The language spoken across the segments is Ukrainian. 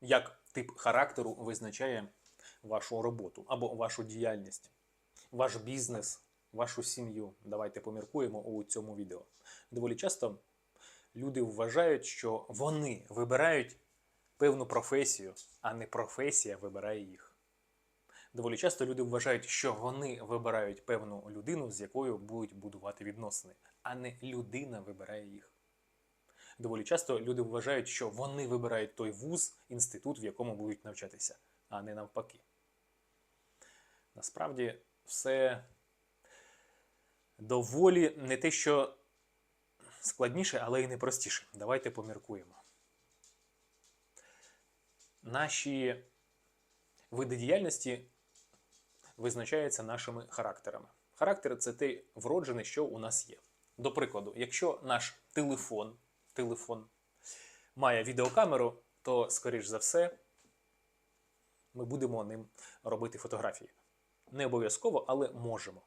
Як тип характеру визначає вашу роботу або вашу діяльність, ваш бізнес, вашу сім'ю? Давайте поміркуємо у цьому відео. Доволі часто люди вважають, що вони вибирають певну професію, а не професія вибирає їх. Доволі часто люди вважають, що вони вибирають певну людину, з якою будуть будувати відносини, а не людина вибирає їх. Доволі часто люди вважають, що вони вибирають той вуз, інститут, в якому будуть навчатися, а не навпаки. Насправді все доволі не те, що складніше, але й не простіше. Давайте поміркуємо. Наші види діяльності визначаються нашими характерами. Характер це те вроджене, що у нас є. До прикладу, якщо наш телефон, телефон має відеокамеру, то, скоріш за все, ми будемо ним робити фотографії. Не обов'язково, але можемо.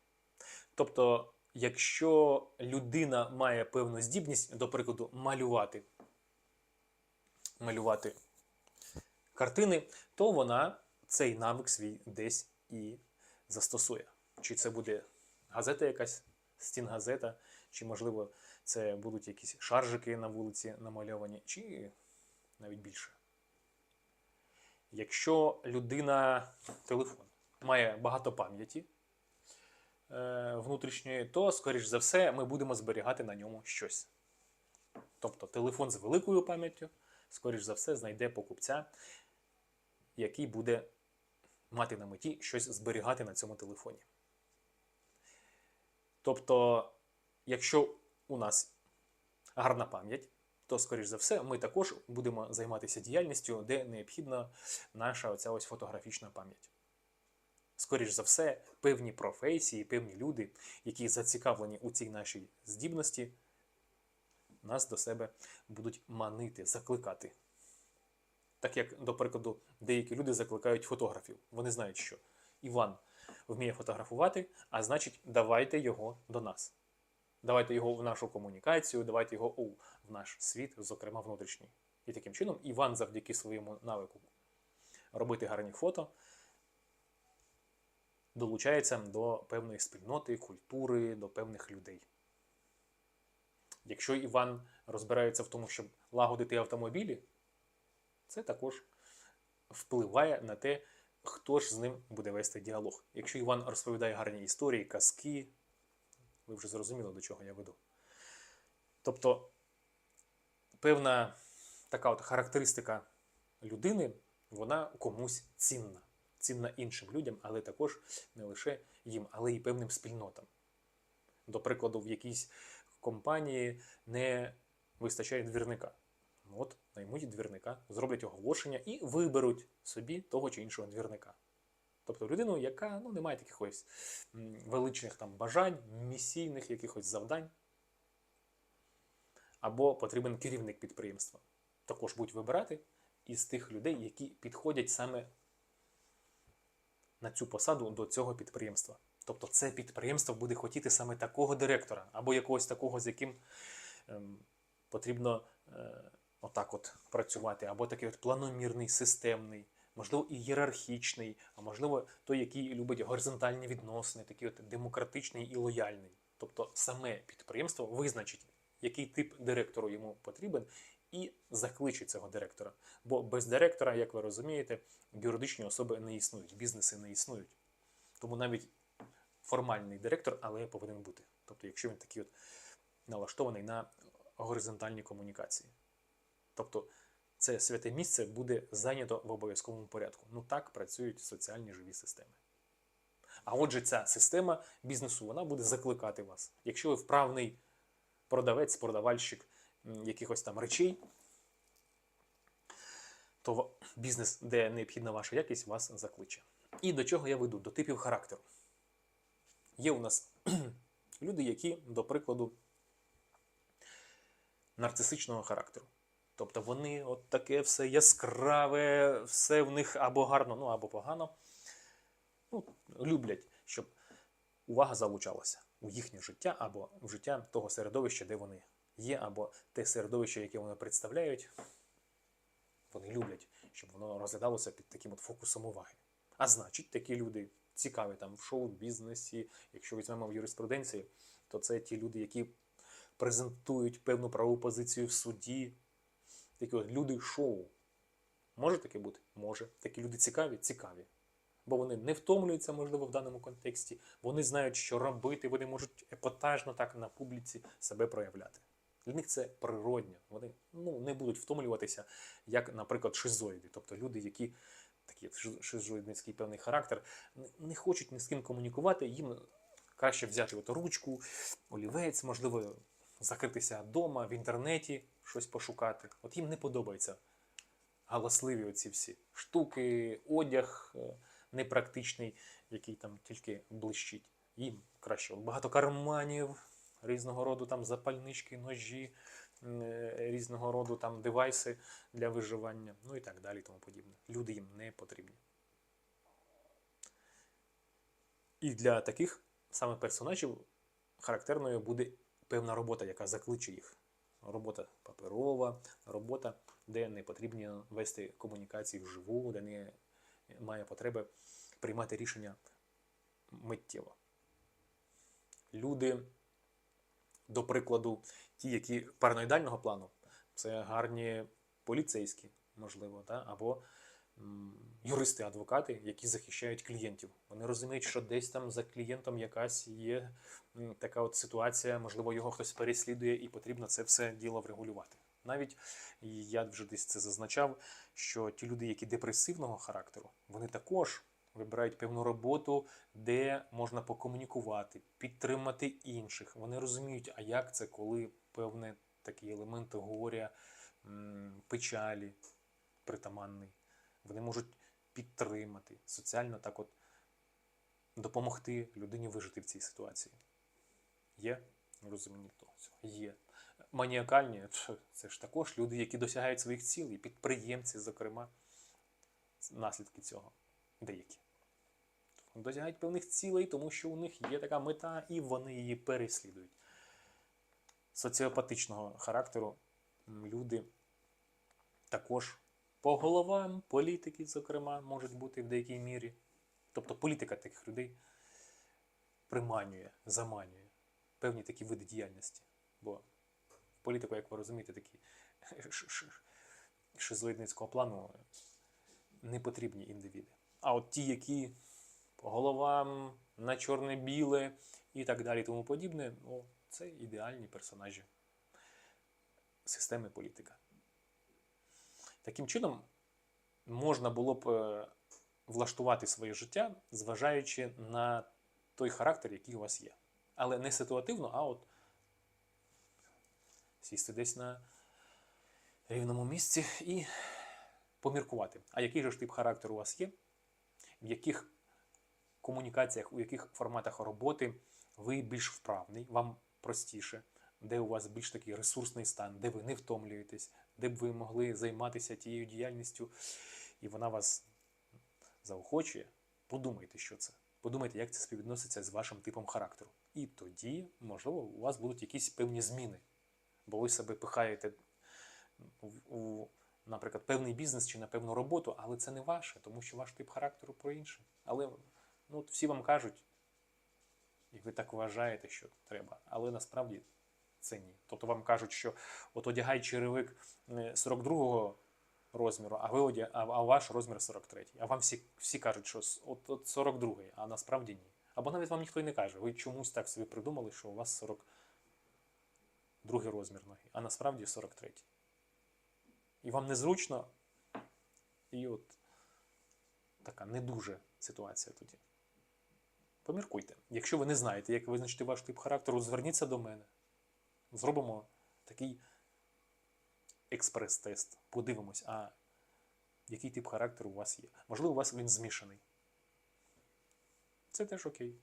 Тобто, якщо людина має певну здібність, до прикладу, малювати, малювати картини, то вона цей навик свій десь і застосує. Чи це буде газета якась, стінгазета, чи, можливо, це будуть якісь шаржики на вулиці намальовані, чи навіть більше. Якщо людина, телефон, має багато пам'яті е, внутрішньої, то, скоріш за все, ми будемо зберігати на ньому щось. Тобто телефон з великою пам'яттю, скоріш за все, знайде покупця, який буде мати на меті щось зберігати на цьому телефоні. Тобто, якщо у нас гарна пам'ять, то, скоріш за все, ми також будемо займатися діяльністю, де необхідна наша оця ось фотографічна пам'ять. Скоріш за все, певні професії, певні люди, які зацікавлені у цій нашій здібності, нас до себе будуть манити, закликати. Так як, до прикладу, деякі люди закликають фотографів. Вони знають, що Іван вміє фотографувати, а значить, давайте його до нас. Давайте його в нашу комунікацію, давайте його у, в наш світ, зокрема внутрішній. І таким чином Іван завдяки своєму навику робити гарні фото долучається до певної спільноти, культури, до певних людей. Якщо Іван розбирається в тому, щоб лагодити автомобілі, це також впливає на те, хто ж з ним буде вести діалог. Якщо Іван розповідає гарні історії, казки, ви вже зрозуміли, до чого я веду. Тобто певна така от характеристика людини, вона комусь цінна. Цінна іншим людям, але також не лише їм, але й певним спільнотам. До прикладу, в якійсь компанії не вистачає двірника. От, наймуть двірника, зроблять оголошення і виберуть собі того чи іншого двірника. Тобто людину, яка ну, не має таких ось величних там бажань, місійних якихось завдань. Або потрібен керівник підприємства. Також будуть вибирати із тих людей, які підходять саме на цю посаду до цього підприємства. Тобто це підприємство буде хотіти саме такого директора, або якогось такого, з яким ем, потрібно е, отак от працювати, або такий от планомірний, системний, можливо, і ієрархічний, а можливо, той, який любить горизонтальні відносини, такий от демократичний і лояльний. Тобто саме підприємство визначить, який тип директору йому потрібен, і закличе цього директора. Бо без директора, як ви розумієте, юридичні особи не існують, бізнеси не існують. Тому навіть формальний директор, але повинен бути. Тобто, якщо він такий от налаштований на горизонтальні комунікації. Тобто це святе місце буде зайнято в обов'язковому порядку. Ну так працюють соціальні живі системи. А отже, ця система бізнесу вона буде закликати вас. Якщо ви вправний продавець, продавальщик якихось там речей, то бізнес, де необхідна ваша якість, вас закличе. І до чого я веду? До типів характеру. Є у нас люди, які, до прикладу, нарцисичного характеру. Тобто вони от таке все яскраве, все в них або гарно, ну або погано. Ну, люблять, щоб увага залучалася у їхнє життя або в життя того середовища, де вони є, або те середовище, яке вони представляють. Вони люблять, щоб воно розглядалося під таким от фокусом уваги. А значить, такі люди цікаві там в шоу-бізнесі, якщо візьмемо в юриспруденції, то це ті люди, які презентують певну правову позицію в суді. Такі от люди шоу. Може таке бути? Може. Такі люди цікаві? Цікаві. Бо вони не втомлюються, можливо, в даному контексті. Вони знають, що робити, вони можуть епатажно так на публіці себе проявляти. Для них це природньо. Вони ну, не будуть втомлюватися, як, наприклад, шизоїди. Тобто люди, які шиз- шизоїдницький певний характер, не хочуть ні з ким комунікувати, їм краще взяти от ручку, олівець, можливо, закритися вдома, в інтернеті щось пошукати. От їм не подобається галасливі оці всі штуки, одяг е, непрактичний, який там тільки блищить. Їм краще. Багато карманів, різного роду там запальнички, ножі, е, різного роду там девайси для виживання, ну і так далі, тому подібне. Люди їм не потрібні. І для таких саме персонажів характерною буде певна робота, яка закличе їх. Робота паперова, робота, де не потрібно вести комунікації вживу, де не має потреби приймати рішення миттєво. Люди, до прикладу, ті, які параноїдального плану, це гарні поліцейські, можливо, та? або юристи, адвокати, які захищають клієнтів. Вони розуміють, що десь там за клієнтом якась є така от ситуація, можливо, його хтось переслідує, і потрібно це все діло врегулювати. Навіть я вже десь це зазначав, що ті люди, які депресивного характеру, вони також вибирають певну роботу, де можна покомунікувати, підтримати інших. Вони розуміють, а як це, коли певне такі елементи горя, печалі притаманний. Вони можуть підтримати, соціально так от допомогти людині вижити в цій ситуації. Є розуміння того цього? Є. Маніакальні це ж також люди, які досягають своїх цілей, підприємці, зокрема, наслідки цього деякі. Досягають певних цілей, тому що у них є така мета, і вони її переслідують. Соціопатичного характеру люди також по головам, політики, зокрема, можуть бути в деякій мірі. Тобто політика таких людей приманює, заманює певні такі види діяльності. Бо політику, як ви розумієте, такі шизоїдницького плану не потрібні індивіди. А от ті, які по головам, на чорне-біле і так далі, тому подібне, ну, це ідеальні персонажі системи політика. Таким чином, можна було б е, влаштувати своє життя, зважаючи на той характер, який у вас є. Але не ситуативно, а от сісти десь на рівному місці і поміркувати. А який же ж тип характеру у вас є, в яких комунікаціях, у яких форматах роботи ви більш вправний, вам простіше, де у вас більш такий ресурсний стан, де ви не втомлюєтесь, де б ви могли займатися тією діяльністю, і вона вас заохочує. Подумайте, що це. Подумайте, як це співвідноситься з вашим типом характеру. І тоді, можливо, у вас будуть якісь певні зміни, бо ви себе пихаєте у, наприклад, певний бізнес чи на певну роботу, але це не ваше, тому що ваш тип характеру про інше. Але ну, от всі вам кажуть, і ви так вважаєте, що треба, але насправді це ні. Тобто вам кажуть, що от одягай черевик е, 42-го розміру, а ви одя... а, ваш розмір 43-й. А вам всі, всі кажуть, що от, от 42-й, а насправді ні. Або навіть вам ніхто й не каже. Ви чомусь так собі придумали, що у вас 42-й розмір ноги, а насправді 43. І вам незручно, і от така не дуже ситуація тоді. Поміркуйте. Якщо ви не знаєте, як визначити ваш тип характеру, зверніться до мене. Зробимо такий експрес-тест. Подивимось, а який тип характеру у вас є. Можливо, у вас він змішаний. Це теж окей.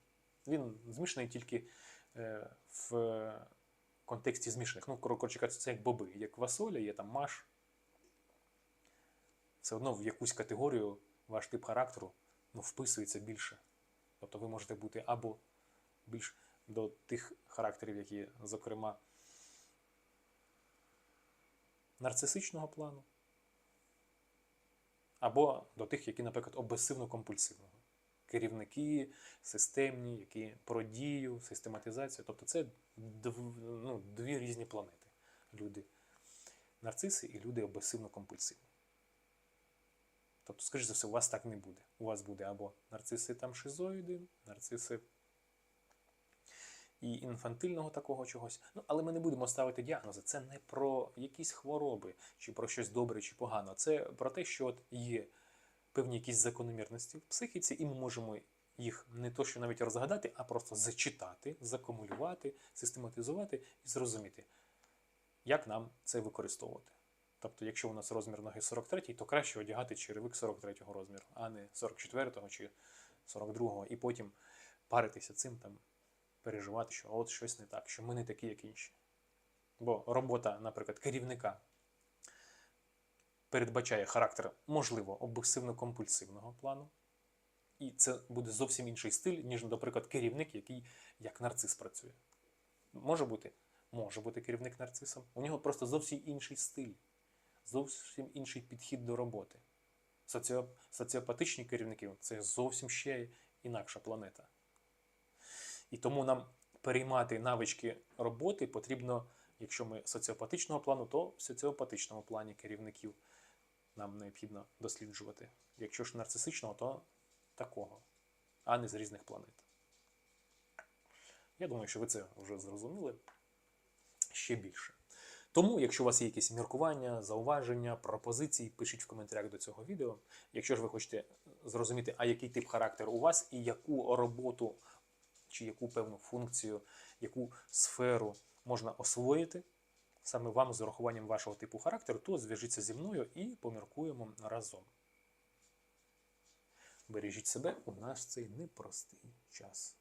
Він змішаний тільки е, в контексті змішаних. Ну, коротше кажучи, це як боби. Як квасоля, є там маш. Все одно в якусь категорію ваш тип характеру ну, вписується більше. Тобто ви можете бути або більш до тих характерів, які, зокрема, нарцисичного плану, Або до тих, які, наприклад, обсесивно-компульсивного. Керівники, системні, які про дію, систематизацію. Тобто це ну, дві різні планети. Люди нарциси і люди обсесивно-компульсивні. Тобто, скоріш за все, у вас так не буде. У вас буде або нарциси там шизоїди, нарциси і інфантильного такого чогось. Ну, але ми не будемо ставити діагнози. Це не про якісь хвороби, чи про щось добре, чи погано. Це про те, що от є певні якісь закономірності в психіці, і ми можемо їх не то, що навіть розгадати, а просто зачитати, закумулювати, систематизувати і зрозуміти, як нам це використовувати. Тобто, якщо у нас розмір ноги 43, то краще одягати черевик 43 розміру, а не 44 чи 42, і потім паритися цим там, переживати, що от щось не так, що ми не такі, як інші. Бо робота, наприклад, керівника передбачає характер, можливо, обсесивно-компульсивного плану. І це буде зовсім інший стиль, ніж, наприклад, керівник, який як нарцис працює. Може бути? Може бути керівник нарцисом. У нього просто зовсім інший стиль, зовсім інший підхід до роботи. Соціопатичні керівники це зовсім ще інакша планета. І тому нам переймати навички роботи потрібно, якщо ми соціопатичного плану, то в соціопатичному плані керівників нам необхідно досліджувати. Якщо ж нарцисичного, то такого, а не з різних планет. Я думаю, що ви це вже зрозуміли ще більше. Тому, якщо у вас є якісь міркування, зауваження, пропозиції, пишіть в коментарях до цього відео. Якщо ж ви хочете зрозуміти, а який тип характеру у вас і яку роботу чи яку певну функцію, яку сферу можна освоїти саме вам з урахуванням вашого типу характеру, то зв'яжіться зі мною і поміркуємо разом. Бережіть себе у наш цей непростий час.